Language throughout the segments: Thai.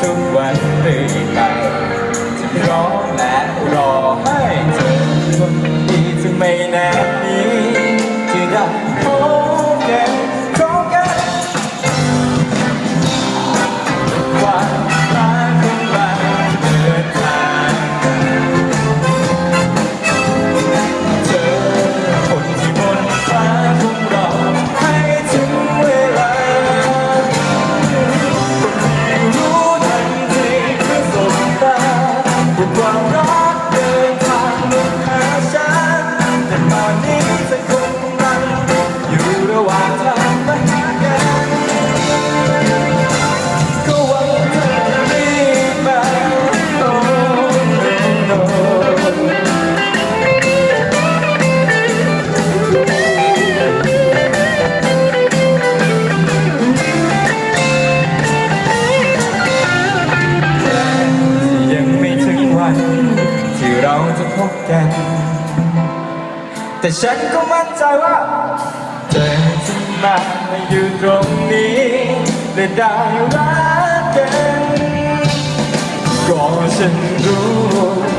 ทุกวันเรื่อยไปจะร้องและรอให้เธอคนดีจะไม่แน่ัน ที่เราจะพบกัน แต่ฉันก็มั่นใจว่าเธอจะมามาอยู่ตรงนี้และได้รักกันก็ฉันรู้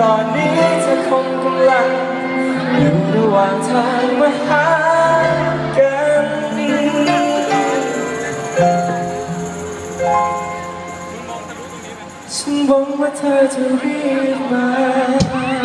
ตอนนี้เธอคงกำลัง อยู่ระหว่างทางมาหากันฉันหวังว่าเธอจะรีบมา